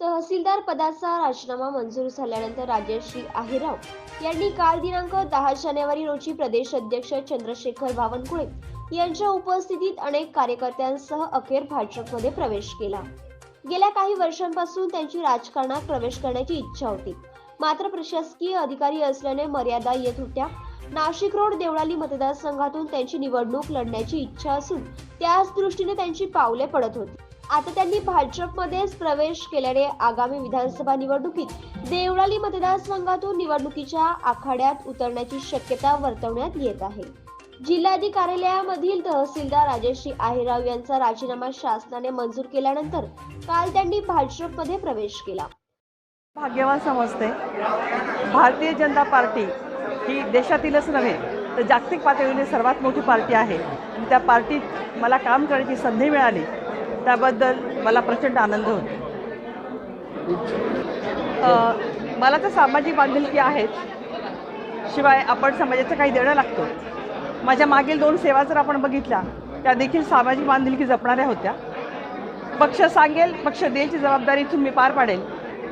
तहसीलदार पदाचा राजीनामा मंजूर झाल्यानंतर राजश्री आहेराव यांनी काल दिनांक दहा जानेवारी रोजी प्रदेश अध्यक्ष चंद्रशेखर बावनकुळे यांच्या उपस्थितीत अनेक कार्यकर्त्यांसह अखेर भाजपमध्ये प्रवेश केला. गेल्या काही वर्षांपासून त्यांची राजकारणात प्रवेश करण्याची इच्छा होती. मात्र प्रशासकीय अधिकारी असल्याने मर्यादा येत होत्या. नाशिक रोड देवळाली मतदारसंघातून त्यांची निवडणूक लढण्याची इच्छा असून त्याच दृष्टीने त्यांची पावले पडत होती. आता त्यांनी भाजपमध्येच प्रवेश केल्याने आगामी विधानसभा निवडणुकीत देवळाली मतदारसंघातून निवडणुकीच्या आखाड्यात उतरण्याची शक्यता वर्तवण्यात येत आहे. जिल्हाधिकारी कार्यालयामधील तहसीलदार राजेश्री आहिराव यांचा राजीनामा शासनाने मंजूर केल्यानंतर काल त्यांनी भाजपमध्ये प्रवेश केला. भाग्यवान समजते. भारतीय जनता पार्टी ही देशातीलच नव्हे तर जागतिक पातळीवरील सर्वात मोठी पार्टी आहे. आणि त्या पार्टीत मला काम करण्याची संधी मिळाली. त्याबद्दल मला प्रचंड आनंद होतो. मला तर सामाजिक बांधिलकी आहेत. शिवाय आपण समाजाचं काही देणं लागतो. माझ्या मागील दोन सेवा जर आपण बघितल्या त्या देखील सामाजिक बांधिलकी जपणाऱ्या होत्या. पक्ष सांगेल पक्ष द्यायची जबाबदारी इथून मी पार पाडेल.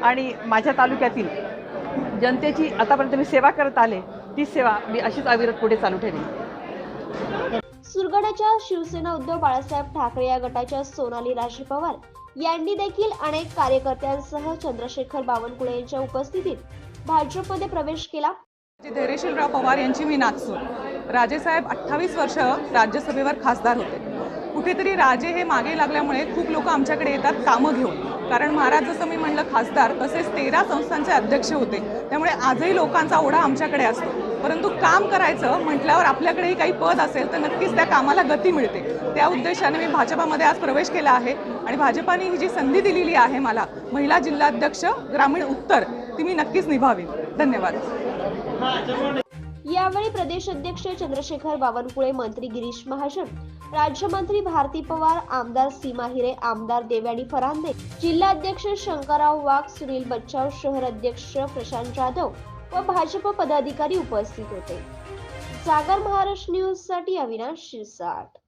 आणि माझ्या तालुक्यातील जनतेची आतापर्यंत मी सेवा करत आले ती सेवा मी अशीच अविरत पुढे चालू ठेवेन. सुरगडाच्या शिवसेना उद्धव बाळासाहेब ठाकरे या गटाच्या सोनाली राशी पवार यांनी देखील अनेक कार्यकर्त्यांसह चंद्रशेखर बावनकुळे यांच्या उपस्थितीत भाजपमध्ये प्रवेश केला. धैर्यशीलराव पवार यांची मी नाचसून राजेसाहेब अठ्ठावीस वर्ष राज्यसभेवर खासदार होते. कुठेतरी राजे हे मागे लागल्यामुळे खूप लोक आमच्याकडे येतात कामं घेऊन. कारण महाराज जसं मी म्हणलं खासदार तसेच तेरा संस्थांचे अध्यक्ष होते. त्यामुळे आजही लोकांचा ओढा आमच्याकडे असतो. परंतु काम करायचं म्हटल्यावर आपल्याकडेही काही पद असेल तर नक्कीच त्या कामाला गती मिळते. त्या उद्देशाने मी भाजपामध्ये आज प्रवेश केला आहे आणि भाजपाने ही जी संधी दिलेली आहे मला महिला जिल्हाध्यक्ष ग्रामीण उत्तर ती मी नक्कीच निभावी धन्यवाद. यावेळी प्रदेश अध्यक्ष चंद्रशेखर बावनकुळे मंत्री गिरीश महाजन राज्यमंत्री भारती पवार आमदार सीमा हिरे आमदार देवयानी फरांदे जिल्हाध्यक्ष शंकरराव वाघ सुनील बच्चाव शहर अध्यक्ष प्रशांत जाधव व भाजप पदाधिकारी उपस्थित होते. जागर महाराष्ट्र न्यूजसाठी अविनाश शिरसाट.